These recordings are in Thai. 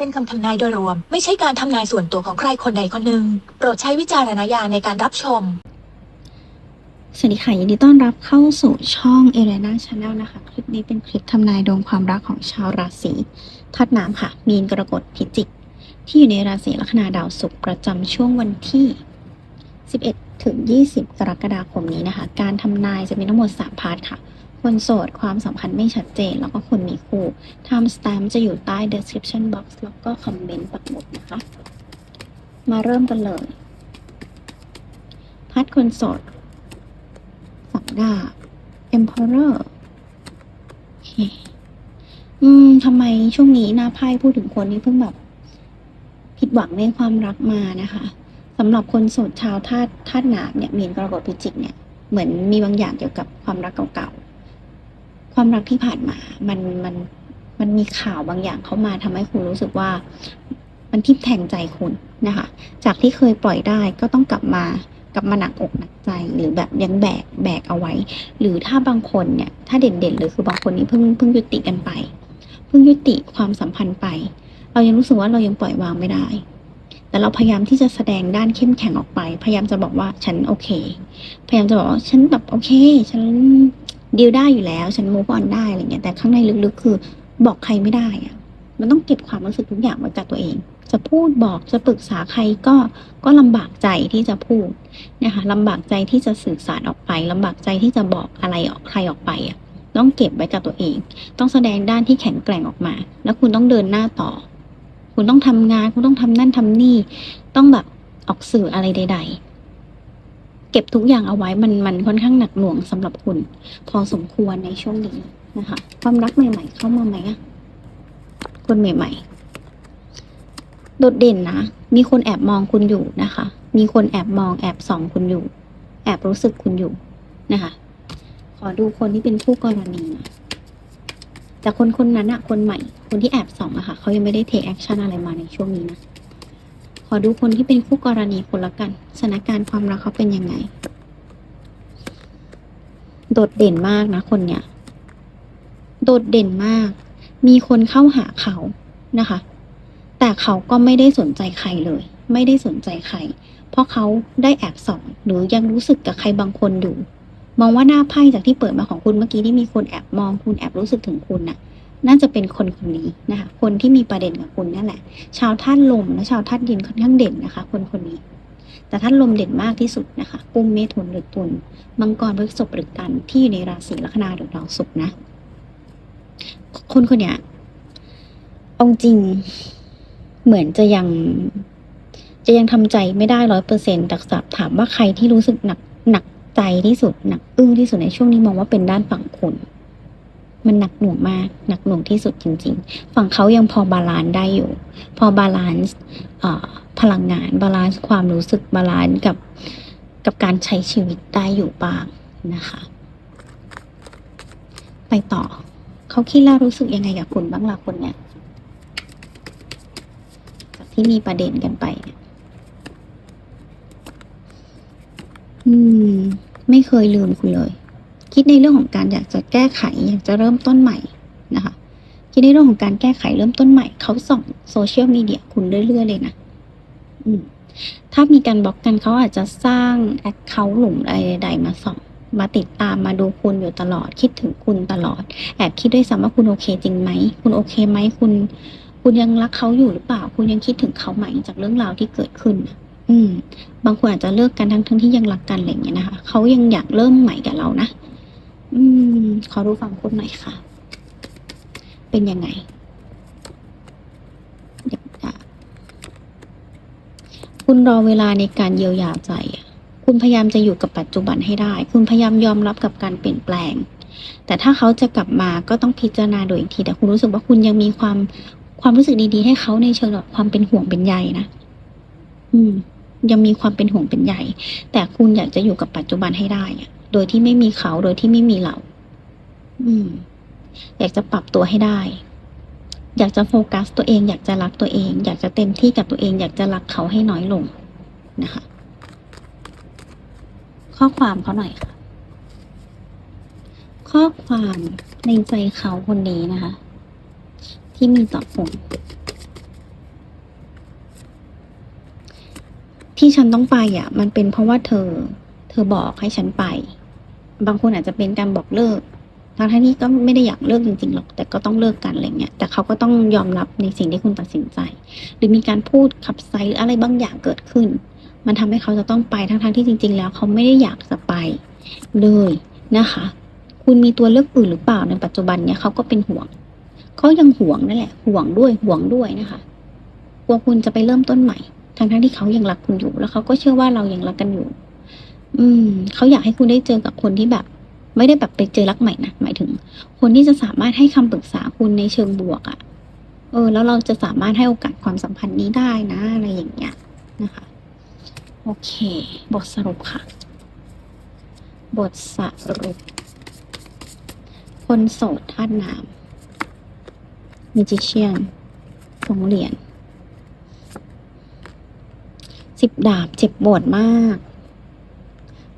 เป็นคำทำนายโดยรวม ไม่ใช่การทำนายส่วนตัวของใครคนใดคนหนึ่ง โปรดใช้วิจารณญาณในการรับชม สวัสดีค่ะยินดีต้อนรับเข้าสู่ช่องเอเรนาชาแนลนะคะ คลิปนี้เป็นคลิปทำนายดวงความรักของชาวราศีธาตุน้ำค่ะ มีนกรกฎพิจิก ที่อยู่ในราศีลัคนาดาวศุกร์ประจำช่วงวันที่ 11 ถึง 20 กรกฎาคมนี้นะคะ การทำนายจะมีทั้งหมด 3 พาร์ทค่ะ คนโสดความสัมพันธ์ไม่ชัดเจน แล้วก็คนมีคู่ time stamp จะอยู่ใต้ description box แล้วก็คอมเมนต์ปักหมุดนะคะ มาเริ่มกันเลยพาร์ทคนโสดสองดาบ Emperor อเคอืมทำไมช่วงนี้หน้าไพ่พูดถึงคนที่เพิ่งแบบผิดหวังในความรักมานะคะสำหรับคนโสดชาวธาตุธาตุหนาเนี่ยมีนกรกฎพิจิกเนี่ยเหมือนมีบางอย่างเกี่ยวกับความรักเก่าๆ ความรักที่ผ่านมา มันมันมันมีข่าวบางอย่างเข้ามาทำให้คุณรู้สึกว่า มันทิ่มแทงใจคุณนะคะ จากที่เคยปล่อยได้ก็ต้องกลับมากลับมาหนักอกหนักใจหรือแบบยังแบกแบกเอาไว้ หรือถ้าบางคนเนี่ยถ้าเด่นๆเลยคือบางคนนี้เพิ่งเพิ่งยุติกันไป เพิ่งยุติความสัมพันธ์ไป เรายังรู้สึกว่าเรายังปล่อยวางไม่ได้ แต่เราพยายามที่จะแสดงด้านเข้มแข็งออกไป พยายามจะบอกว่าฉันโอเค พยายามจะบอกว่าฉันแบบโอเค ฉัน ดีลได้อยู่แล้ว ฉันมูฟออนได้อะไรเงี้ยแต่ข้างในลึกๆคือบอกใครไม่ได้อะมันต้องเก็บความรู้สึกทุกอย่างไว้กับตัวเอง จะพูดบอกจะปรึกษาใครก็ก็ลำบากใจที่จะพูดนะคะลำบากใจที่จะสื่อสารออกไปลำบากใจที่จะบอกอะไรออกใครออกไปอะต้องเก็บไว้กับตัวเอง ต้องแสดงด้านที่แข็งแกร่งออกมา แล้วคุณต้องเดินหน้าต่อ คุณต้องทำงาน คุณต้องทำนั่นทำนี่ ต้องแบบออกสื่ออะไรใด ๆ เก็บทุกอย่างเอาไว้มันมันค่อนข้างหนักหน่วงสำหรับคุณ พอสมควรในช่วงนี้นะคะ ความรักใหม่ ๆ เข้ามาไหมอะคนใหม่ ๆ โดดเด่นนะ มีคนแอบมองคุณอยู่นะคะ มีคนแอบมองแอบส่องคุณอยู่ แอบรู้สึกคุณอยู่นะคะ ขอดูคนที่เป็นคู่กรณีนะแต่คนคนนั้นอะคนใหม่ คนที่แอบส่องอะค่ะเขายังไม่ได้เทคแอคชั่นอะไรมาในช่วงนี้นะ ขอดูคนที่เป็นคู่กรณีคนละกันสถานการณ์ความรักเขาเป็นยังไง โดดเด่นมากนะคนเนี้ยโดดเด่นมาก มีคนเข้าหาเขานะคะ แต่เขาก็ไม่ได้สนใจใครเลย ไม่ได้สนใจใคร เพราะเขาได้แอบส่องหรือยังรู้สึกกับใครบางคนอยู่ มองว่าหน้าไพ่จากที่เปิดมาของคุณเมื่อกี้ที่มีคนแอบมองคุณแอบรู้สึกถึงคุณน่ะ น่าจะเป็นคนคนนี้นะคะ คนที่มีประเด็นกับคุณนั่นแหละ ชาวธาตุลมและชาวธาตุดินค่อนข้างเด่นนะคะ คนคนนี้ แต่ธาตุลมเด่นมากที่สุดนะคะกุมเมถุนหรือตุลมังกรพฤกษภหรือกันที่อยู่ในราศีลัคนาหรือดาวศุกร์นะ คนคนเนี้ยเอาจริงเหมือนจะยัง จะยังทำใจไม่ได้ร้อยเปอร์เซ็นต์แต่สับถามว่าใครที่รู้สึกหนักหนักใจที่สุดหนักอึ้งที่สุดในช่วงนี้มองว่าเป็นด้านฝั่งคุณ มันหนักหน่วงมาก หนักหน่วงที่สุดจริง ๆ ฝั่งเขายังพอบาลานซ์ได้อยู่ พอบาลานซ์พลังงาน บาลานซ์ความรู้สึก บาลานซ์กับกับการใช้ชีวิตได้อยู่บ้างนะคะ ไปต่อ เขาคิดแล้วรู้สึกยังไงกับคุณบ้างล่ะคนเนี้ยจากที่มีประเด็นกันไปเนี่ยอืม ไม่เคยลืมคุณเลย คิดในเรื่องของการอยากจะแก้ไขอยากจะเริ่มต้นใหม่นะคะคิดในเรื่องของการแก้ไขเริ่มต้นใหม่เขาส่องโซเชียลมีเดียคุณเรื่อยๆเลยนะอืถ้ามีการบล็อกกันเขาอาจจะสร้างแอคเคาท์หลุมอะไรใดๆมาส่องมาติดตามมาดูคุณอยู่ตลอด คิดถึงคุณตลอด แอบคิดด้วยซ้ำว่าคุณโอเคจริงไหม คุณโอเคไหมคุณ คุณยังรักเขาอยู่หรือเปล่า คุณยังคิดถึงเขาไหมจากเรื่องราวที่เกิดขึ้นอืม บางคนอาจจะเลิกกันทั้งทั้งที่ยังรักกันอะไรอย่างเงี้ยนะคะเขายังอยากเริ่มใหม่กับเรานะ อืม ขอรู้ฟังคุณหน่อยค่ะ เป็นยังไงเดี๋ยวจะคุณรอเวลาในการเยียวยาใจ คุณพยายามจะอยู่กับปัจจุบันให้ได้ คุณพยายามยอมรับกับการเปลี่ยนแปลง แต่ถ้าเขาจะกลับมาก็ต้องพิจารณาโดยอีกที แต่คุณรู้สึกว่าคุณยังมีความความรู้สึกดีๆ ให้เขาในเชิงแบบความเป็นห่วงเป็นใยนะ อืม ยังมีความเป็นห่วงเป็นใยแต่คุณอยากจะอยู่กับปัจจุบันให้ได้อะ โดยที่ไม่มีเขาโดยที่ไม่มีเรา อืม อยากจะปรับตัวให้ได้ อยากจะโฟกัสตัวเอง อยากจะรักตัวเอง อยากจะเต็มที่กับตัวเอง อยากจะรักเขาให้น้อยลงนะคะ ข้อความเขาหน่อยค่ะ ข้อความในใจเขาคนนี้นะคะ ที่มีต่อผมที่ฉันต้องไปอะ มันเป็นเพราะว่าเธอ เธอบอกให้ฉันไป บางคนอาจจะเป็นการบอกเลิกทางที่นี่ก็ไม่ได้อยากเลิกจริงๆหรอก แต่ก็ต้องเลิกกันอะไรเงี้ย แต่เขาก็ต้องยอมรับในสิ่งที่คุณตัดสินใจ หรือมีการพูดขับไซหรืออะไรบางอย่างเกิดขึ้น มันทำให้เขาจะต้องไปทั้งๆที่จริง ๆ แล้วเขาไม่ได้อยากจะไปเลยนะคะ คุณมีตัวเลือกอื่นหรือเปล่าในปัจจุบันเนี่ยเขาก็เป็นห่วงเขายังห่วงนั่นแหละ ห่วงด้วยห่วงด้วยนะคะกลัวคุณจะไปเริ่มต้นใหม่ ทั้งๆที่เขายังรักคุณอยู่ แล้วเขาก็เชื่อว่าเรายังรักกันอยู่ อืมเขาอยากให้คุณได้เจอกับคนที่แบบ ไม่ได้แบบไปเจอรักใหม่นะหมายถึง คนที่จะสามารถให้คำปรึกษาคุณในเชิงบวกอะ่ะ เออ แล้วเราจะสามารถให้โอกาสความสัมพันธ์นี้ได้นะอะไรอย่างเงี้ยนะคะ โอเค บทสรุปค่ะ บทสรุป คนโสดธาตุน้ำมิจิเชียนสงเหรียญสิบดาบเจ็บปวดมาก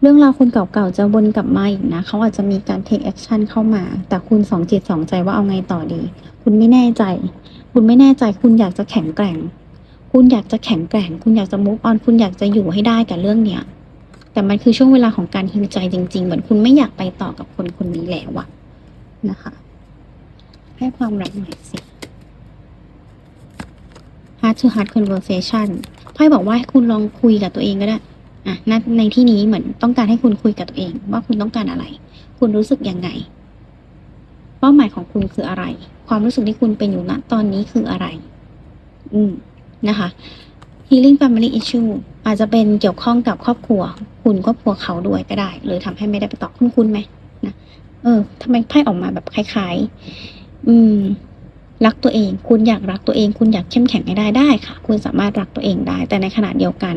เรื่องราวคนเก่าๆจะวนกลับมาอีกนะ เขาอาจจะมีการ take action เข้ามา แต่คุณสองจิตสองใจว่าเอาไงต่อดี คุณไม่แน่ใจ คุณไม่แน่ใจ คุณอยากจะแข็งแกร่ง คุณอยากจะแข็งแกร่ง คุณอยากจะ move on คุณอยากจะอยู่ให้ได้กับเรื่องเนี้ย แต่มันคือช่วงเวลาของการฮิวใจจริงๆ เหมือนคุณไม่อยากไปต่อกับคนคนนี้แล้วอะนะคะ ให้ความรักหน่อยสิ heart to heart conversation ไพ่บอกว่าให้คุณลองคุยกับตัวเองก็ได้ อะณในที่นี้เหมือนต้องการให้คุณคุยกับตัวเอง ว่าคุณต้องการอะไร คุณรู้สึกยังไง เป้าหมายของคุณคืออะไร ความรู้สึกที่คุณเป็นอยู่ณตอนนี้คืออะไร อืมนะคะ healing family issue อาจจะเป็นเกี่ยวข้องกับครอบครัว คุณครอบครัวเขาด้วยก็ได้เลยทำให้ไม่ได้ไปต่อคุณคุณไหมนะเออทำไมไพ่ออกมาแบบคล้ายๆ อืม รักตัวเอง คุณอยากรักตัวเอง คุณอยากเข้มแข็งให้ได้ได้ค่ะ คุณสามารถรักตัวเองได้ แต่ในขณะเดียวกัน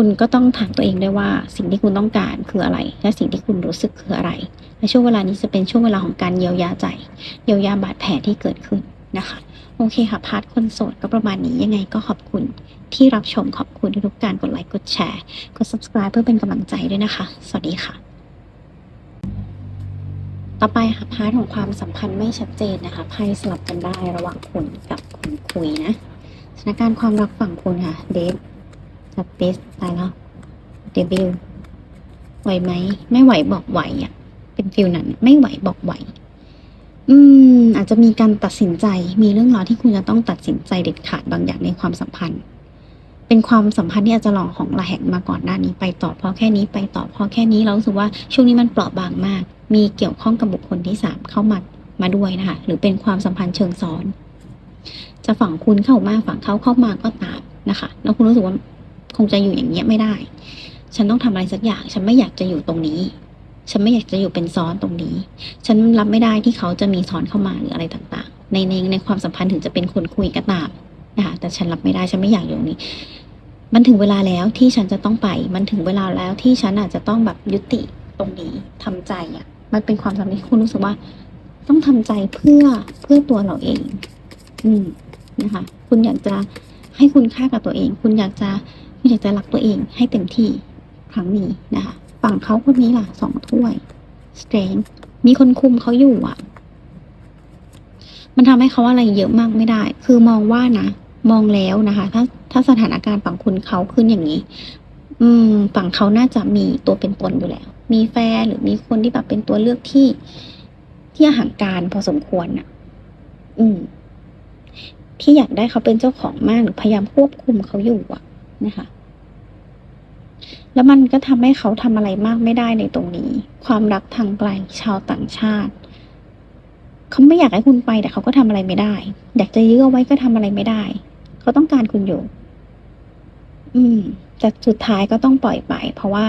คุณก็ต้องถามตัวเองด้วยว่าสิ่งที่คุณต้องการคืออะไร และสิ่งที่คุณรู้สึกคืออะไร และช่วงเวลานี้จะเป็นช่วงเวลาของการเยียวยาใจ เยียวยาบาดแผลที่เกิดขึ้นนะคะ โอเคค่ะ พาร์ทคนโสดก็ประมาณนี้ยังไงก็ขอบคุณที่รับชมขอบคุณทุกการกดไลค์กดแชร์กด subscribe เพื่อเป็นกำลังใจด้วยนะคะ สวัสดีค่ะ ต่อไปค่ะพาร์ทของความสัมพันธ์ไม่ชัดเจนนะคะไพ่สลับกันได้ระหว่างคุณกับคนคุยนะสถานการณ์ความรักฝั่งคุณค่ะเดฟ จับเบสตายแล้วเดบิวไหวไหม ไม่ไหวบอกไหวอะ เป็นฟิลนั้น ไม่ไหวบอกไหว อืม อาจจะมีการตัดสินใจ มีเรื่องราวที่คุณจะต้องตัดสินใจเด็ดขาดบางอย่างในความสัมพันธ์ เป็นความสัมพันธ์ที่อาจจะลองของระแหงมาก่อนหน้านี้ ไปต่อพอแค่นี้ไปต่อพอแค่นี้เราสึกว่าช่วงนี้มันเปราะบางมาก มีเกี่ยวข้องกับบุคคลที่สามเข้ามามาด้วยนะคะ หรือเป็นความสัมพันธ์เชิงซ้อน จะฝั่งคุณเข้ามาฝั่งเขาเข้ามาก็ตามนะคะ แล้วคุณรู้สึกว่า คงจะอยู่อย่างเงี้ยไม่ได้ ฉันต้องทำอะไรสักอย่าง ฉันไม่อยากจะอยู่ตรงนี้ ฉันไม่อยากจะอยู่เป็นซ้อนตรงนี้ ฉันรับไม่ได้ที่เขาจะมีซ้อนเข้ามาหรืออะไรต่างๆ ในในในความสัมพันธ์ถึงจะเป็นคนคุยก็ตามนะคะแต่ฉันรับไม่ได้ ฉันไม่อยากอยู่ตรงนี้ มันถึงเวลาแล้วที่ฉันจะต้องไป มันถึงเวลาแล้วที่ฉันอาจจะต้องแบบยุติตรงนี้ทำใจอะ มันเป็นความสัมพันธ์ที่คุณรู้สึกว่า ต้องทำใจเพื่อเพื่อตัวเราเอง อืมนะคะ คุณอยากจะให้คุณค่ากับตัวเอง คุณอยากจะ อยากจะรักตัวเองให้เต็มที่ครั้งนี้นะคะ ฝั่งเขาคนนี้ล่ะสองถ้วย strength มีคนคุมเขาอยู่อะ มันทำให้เขาอะไรเยอะมากไม่ได้ คือมองว่านะมองแล้วนะคะ ถ้าถ้าสถานการณ์ฝั่งคุณเขาขึ้นอย่างนี้ อืม ฝั่งเขาน่าจะมีตัวเป็นตนอยู่แล้ว มีแฟนหรือมีคนที่แบบเป็นตัวเลือกที่ที่ห่างการพอสมควรน่ะ อืม ที่อยากได้เขาเป็นเจ้าของมากหรือพยายามควบคุมเขาอยู่อะนะคะ แล้วมันก็ทำให้เขาทำอะไรมากไม่ได้ในตรงนี้ ความรักทางไกลชาวต่างชาติ เขาไม่อยากให้คุณไปแต่เขาก็ทำอะไรไม่ได้ อยากจะยื้อเอาไว้ก็ทำอะไรไม่ได้ เขาต้องการคุณอยู่ อืม แต่สุดท้ายก็ต้องปล่อยไป เพราะว่า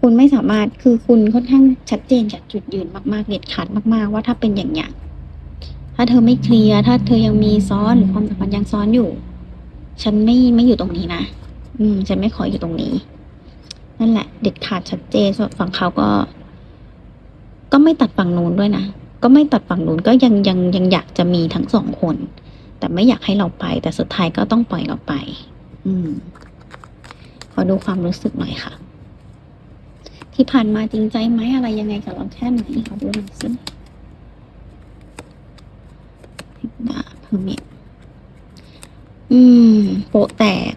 คุณไม่สามารถคือคุณค่อนข้างชัดเจนจากจุดยืนมากๆเด็ดขาดมาก ๆ ว่าถ้าเป็นอย่างเนี้ยถ้าเธอไม่เคลียร์ถ้าเธอยังมีซ้อนหรือความสัมพันธ์ยังซ้อนอยู่ ฉันไม่ไม่อยู่ตรงนี้นะ อืมฉันไม่ขออยู่ตรงนี้ นั่นแหละ เด็ดขาดชัดเจนส่วนฝั่งเขาก็ ก็ไม่ตัดฝั่งนู้นด้วยนะ ก็ไม่ตัดฝั่งนู้นก็ยังยังยังอยากจะมีทั้งสองคน แต่ไม่อยากให้เราไป แต่สุดท้ายก็ต้องปล่อยเราไป อืม ขอดูความรู้สึกหน่อยค่ะ ที่ผ่านมาจริงใจไหมอะไรยังไงกับเราแค่ไหนขอดูหน่อยสิดาเพอร์มิทอืม โปะแตก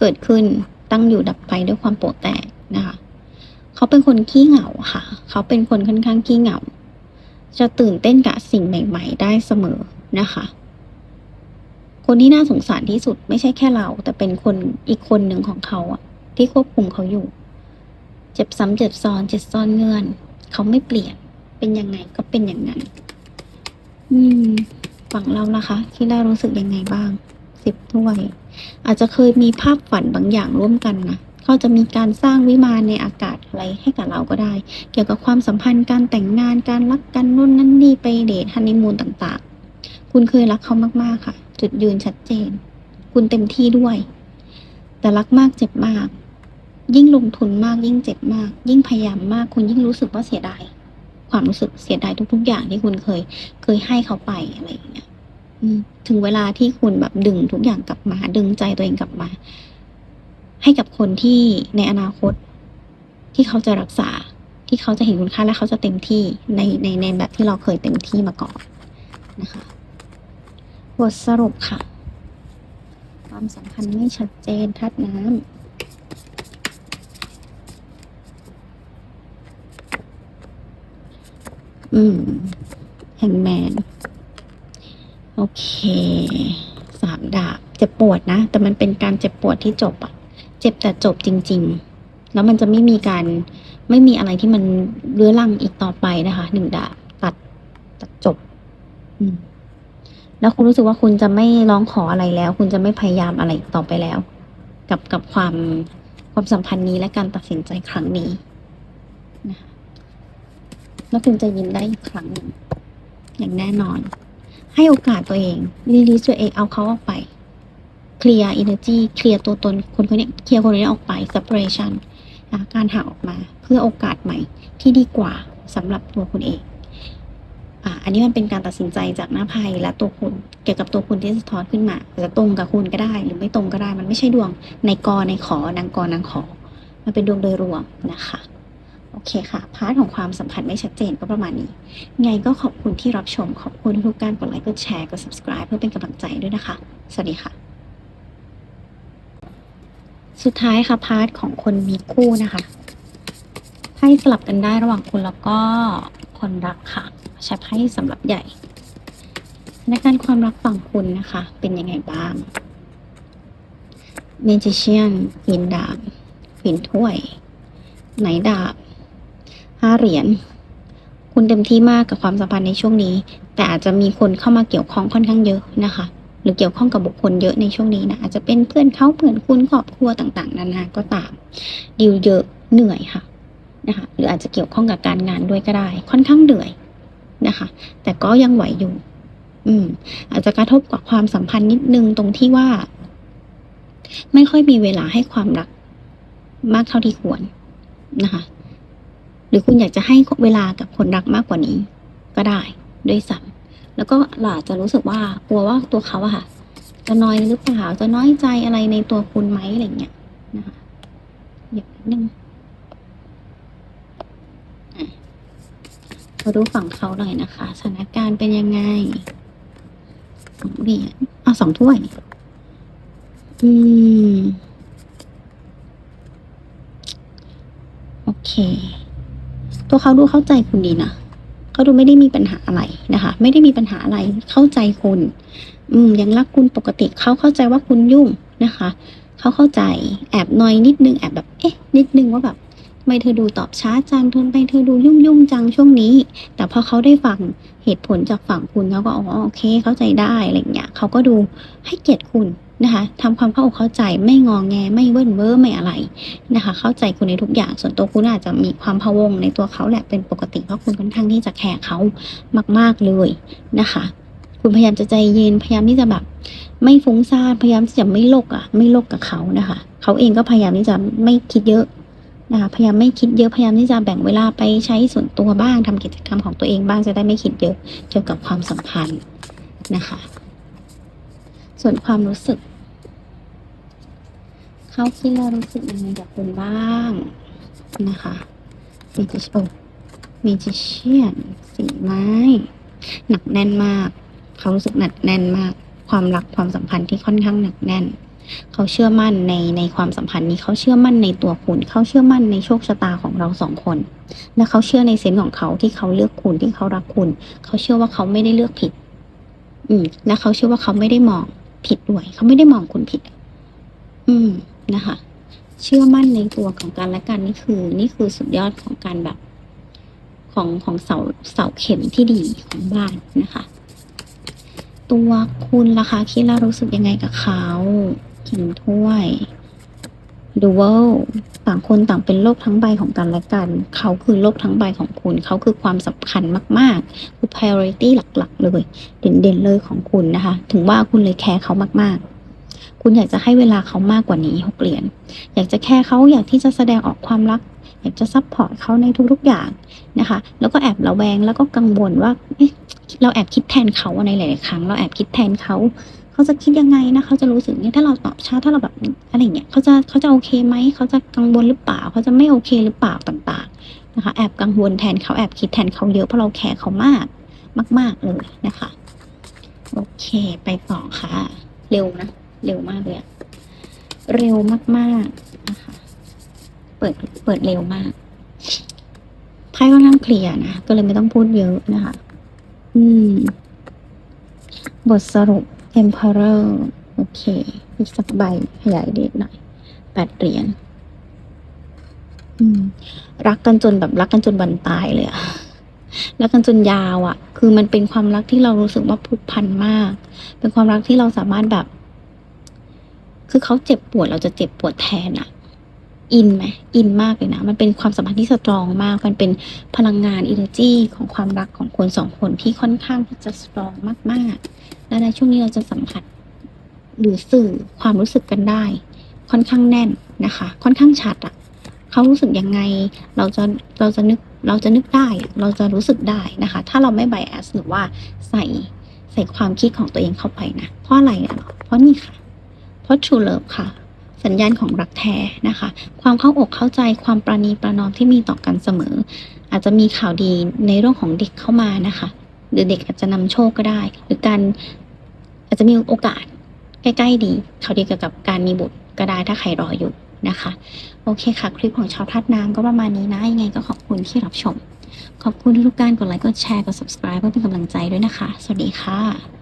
เกิดขึ้นตั้งอยู่ดับไปด้วยความโปะแตกนะคะเขาเป็นคนขี้เหงาค่ะ เขาเป็นคนค่อนข้างขี้เหงา จะตื่นเต้นกับสิ่งใหม่ ๆ ได้เสมอนะคะ คนที่น่าสงสารที่สุดไม่ใช่แค่เรา แต่เป็นคนอีกคนหนึ่งของเขาอะที่ควบคุมเขาอยู่ เจ็บซ้ำเจ็บซ้อนเจ็บซ้อนเงื่อนเขาไม่เปลี่ยนเป็นยังไงก็เป็นอย่างนั้น อืมฝั่งเราล่ะคะคิดได้รู้สึกยังไงบ้าง สิบถ้วย อาจจะเคยมีภาพฝันบางอย่างร่วมกันนะเขาจะมีการสร้างวิมานในอากาศอะไรให้กับเราก็ได้ เกี่ยวกับความสัมพันธ์การแต่งงานการรักกันนู่นนั่นนี่ไปเดทฮันนีมูนต่างๆ คุณเคยรักเขามากๆค่ะ จุดยืนชัดเจน คุณเต็มที่ด้วย แต่รักมากเจ็บมาก ยิ่งลงทุนมากยิ่งเจ็บมาก ยิ่งพยายามมากคุณยิ่งรู้สึกว่าเสียดายความรู้สึกเสียดายทุกๆอย่างที่คุณเคยเคยให้เขาไปอะไรอย่างเงี้ย ถึงเวลาที่คุณแบบดึงทุกอย่างกลับมา ดึงใจตัวเองกลับมา ให้กับคนที่ในอนาคต ที่เขาจะรักษา ที่เขาจะเห็นคุณค่าและเขาจะเต็มที่ในในในแบบที่เราเคยเต็มที่มาก่อนนะคะบทสรุปค่ะ ความสัมพันธ์ไม่ชัดเจนทัดน้ำอืมแฮงแมน โอเคสามดาบเจ็บปวดนะ แต่มันเป็นการเจ็บปวดที่จบอะเจ็บแต่จบจริง ๆ แล้วมันจะไม่มีการไม่มีอะไรที่มันเรื้อรังอีกต่อไปนะคะหนึ่งดาบตัดตัดจบ อืมแล้วคุณรู้สึกว่าคุณจะไม่ร้องขออะไรแล้ว คุณจะไม่พยายามอะไรต่อไปแล้ว กับกับความความสัมพันธ์นี้และการตัดสินใจครั้งนี้นะคะแล้วคุณจะยิ้มได้อีกครั้งหนึ่งอย่างแน่นอน ให้โอกาสตัวเองรีลีสตัวเองเอาเขาออกไป เคลียร์อินเนอร์จีเคลียร์ตัวตนคนคนนี้เคลียร์คนนี้ออกไป separation นะการห่างออกมาเพื่อโอกาสใหม่ที่ดีกว่าสำหรับตัวคุณเองอ่าอันนี้มันเป็นการตัดสินใจจากหน้าไพ่และตัวคุณ เกี่ยวกับตัวคุณที่สะท้อนขึ้นมาอาจจะตรงกับคุณก็ได้ หรือไม่ตรงก็ได้ มันไม่ใช่ดวงในกอในขอนางกอนางขอ มันเป็นดวงโดยรวมนะคะ โอเคค่ะพาร์ทของความสัมพันธ์ไม่ชัดเจนก็ประมาณนี้ ไงก็ขอบคุณที่รับชม ขอบคุณทุกการกดไลค์กดแชร์กด subscribe เพื่อเป็นกำลังใจด้วยนะคะ สวัสดีค่ะ สุดท้ายค่ะพาร์ทของคนมีคู่นะคะไพ่สลับกันได้ระหว่างคุณแล้วก็คนรักค่ะ ใช้ไพ่สำหรับใหญ่ในการความรักฝั่งคุณนะคะ เป็นยังไงบ้าง Magician ควีนดาบควีนถ้วย ไหนดาบ ห้าเหรียญ คุณเต็มที่มากกับความสัมพันธ์ในช่วงนี้ แต่อาจจะมีคนเข้ามาเกี่ยวข้องค่อนข้างเยอะนะคะ หรือเกี่ยวข้องกับบุคคลเยอะในช่วงนี้นะอาจจะเป็นเพื่อนเขาเพื่อนคุณครอบครัวต่างๆนานาก็ตามดีลเยอะเหนื่อยค่ะนะคะหรืออาจจะเกี่ยวข้องกับการงานด้วยก็ได้ ค่อนข้างเหนื่อยนะคะ แต่ก็ยังไหวอยู่ อืม อาจจะกระทบกับความสัมพันธ์นิดนึงตรงที่ว่า ไม่ค่อยมีเวลาให้ความรักมากเท่าที่ควรนะคะ หรือคุณอยากจะให้เวลากับคนรักมากกว่านี้ ก็ได้ด้วยซ้ำแล้วก็เราอาจจะรู้สึกว่ากลัวว่าตัวเขาอะค่ะ จะน้อยหรือเปล่าจะน้อยใจอะไรในตัวคุณไหมอะไรเงี้ยนะคะอย่างนิดนึงอะมาดูฝั่งเขาหน่อยนะคะสถานการณ์เป็นยังไงสองเหรียญอะสองถ้วย อืม โอเค ตัวเขาดูเข้าใจคุณดีนะเขาดูไม่ได้มีปัญหาอะไรนะคะ ไม่ได้มีปัญหาอะไรเข้าใจคุณ อืมยังรักคุณปกติเขาเข้าใจว่าคุณยุ่งนะคะเขาเข้าใจแอบนอยนิดนึงแอบแบบเอ๊ะ นิดนึงว่าแบบทำไมเธอดูตอบช้าจังทนไปเธอดูยุ่งยุ่งจังช่วงนี้ แต่พอเขาได้ฟังเหตุผลจากฝั่งคุณเขาก็อ๋อโอเค เข้าใจได้อะไรเงี้ยเขาก็ดูให้เกียรติคุณ นะคะทำความเข้าอกเข้าใจไม่งองแงไม่เว้นเว้อไม่อะไรนะคะ เข้าใจคุณในทุกอย่างส่วนตัวคุณอาจจะมีความพะวงในตัวเขาแหละเป็นปกติเพราะคุณค่อนข้างที่จะแคร์เขามาก ๆเลยนะคะ คุณพยายามจะใจเย็นพยายามที่จะแบบไม่ฟุ้งซ่านพยายามที่จะไม่โลกอะไม่โลกกับเขานะคะ เขาเองก็พยายามที่จะไม่คิดเยอะนะคะพยายามไม่คิดเยอะพยายามที่จะแบ่งเวลาไปใช้ส่วนตัวบ้างทำกิจกรรมของตัวเองบ้างจะได้ไม่คิดเยอะเกี่ยวกับความสัมพันธ์นะคะ ส่วนความรู้สึก เขาคิดแล้วรู้สึกยังไงกับคุณบ้างนะคะมีจิโอมีจิเชียนสีไม้ หนักแน่นมาก เขารู้สึกหนักแน่นมาก ความรักความสัมพันธ์ที่ค่อนข้างหนักแน่น เขาเชื่อมั่นในในความสัมพันธ์นี้เขาเชื่อมั่นในตัวคุณ เขาเชื่อมั่นในโชคชะตาของเราสองคน และเขาเชื่อในเซนส์ของเขาที่เขาเลือกคุณที่เขารักคุณ เขาเชื่อว่าเขาไม่ได้เลือกผิด อืมและเขาเชื่อว่าเขาไม่ได้มองผิดด้วย เขาไม่ได้มองคุณผิด อืม นะคะ เชื่อมั่นในตัวของกันและกันนี่คือ นี่คือสุดยอดของการแบบ ของของเสาเสาเข็มที่ดีของบ้านนะคะ ตัวคุณล่ะคะคิดแล้วรู้สึกยังไงกับเขาขิงถ้วยดูเวลต่างคนต่างเป็นโลกทั้งใบของกันและกัน เขาคือโลกทั้งใบของคุณ เขาคือความสำคัญมาก ๆ คือ priority หลัก ๆ เลย เด่น ๆ เลยของคุณนะคะ ถึงว่าคุณเลยแคร์เขามาก ๆ คุณอยากจะให้เวลาเขามากกว่านี้หกเหรียญอยากจะแคร์เขาอยากที่จะแสดงออกความรัก อยากจะซัพพอร์ตเขาในทุกๆอย่างนะคะ แล้วก็แอบระแวงแล้วก็กังวลว่าเอ๊ะเราแอบคิดแทนเขาในหลายๆครั้ง เราแอบคิดแทนเขาเขาจะคิดยังไงนะเขาจะรู้สึกเนี่ยถ้าเราตอบช้าถ้าเราแบบอะไรเงี้ยเขาจะเขาจะโอเคไหมเขาจะกังวลหรือเปล่า เขาจะไม่โอเคหรือเปล่าต่างๆนะคะ แอบกังวลแทนเขาแอบคิดแทนเขาเยอะเพราะเราแคร์เขามากมาก ๆเลยนะคะ โอเค ไปต่อค่ะ เร็วนะ เร็วมากเลยอะเร็วมากๆนะคะ เปิดเปิดเร็วมากไพ่ค่อนข้างเคลียร์นะ ก็เลยไม่ต้องพูดเยอะนะคะ อืม บทสรุป Emperor โอเคอีกสักใบขยายเดทหน่อยแปดเหรียญอืมรักกันจนแบบรักกันจนวันตายเลยอะรักกันจนยาวอะคือมันเป็นความรักที่เรารู้สึกว่าผูกพันมาก เป็นความรักที่เราสามารถแบบ คือเขาเจ็บปวดเราจะเจ็บปวดแทนอะอินไหมอินมากเลยนะ มันเป็นความสัมพันธ์ที่สตรองมาก มันเป็นพลังงานอินเนอร์จีของความรักของคนสองคนที่ค่อนข้างที่จะสตรองมากๆ และในช่วงนี้เราจะสัมผัสหรือสื่อความรู้สึกกันได้ ค่อนข้างแน่นนะคะ ค่อนข้างชัดอะเขารู้สึกยังไง เราจะเราจะนึกเราจะนึกได้ เราจะรู้สึกได้นะคะ ถ้าเราไม่ไบแอสหรือว่าใส่ใส่ความคิดของตัวเองเข้าไปนะ เพราะอะไรอะเนาะเพราะนี่ค่ะ พราะ True Love ค่ะ สัญญาณของรักแท้นะคะ ความเข้าอกเข้าใจความประนีประนอมที่มีต่อกันเสมอ อาจจะมีข่าวดีในเรื่องของเด็กเข้ามานะคะ หรือเด็กอาจจะนำโชคก็ได้ หรือการอาจจะมีโอกาสใกล้ๆดีข่าวดีเกี่ยวกับการมีบุตรก็ได้ถ้าใครรออยู่นะคะ โอเคค่ะ คลิปของชาวทัดน้ำก็ประมาณนี้นะ ยังไงก็ขอบคุณที่รับชม ขอบคุณทุกการกดไลค์กดแชร์กด subscribe เพื่อเป็นกำลังใจด้วยนะคะ สวัสดีค่ะ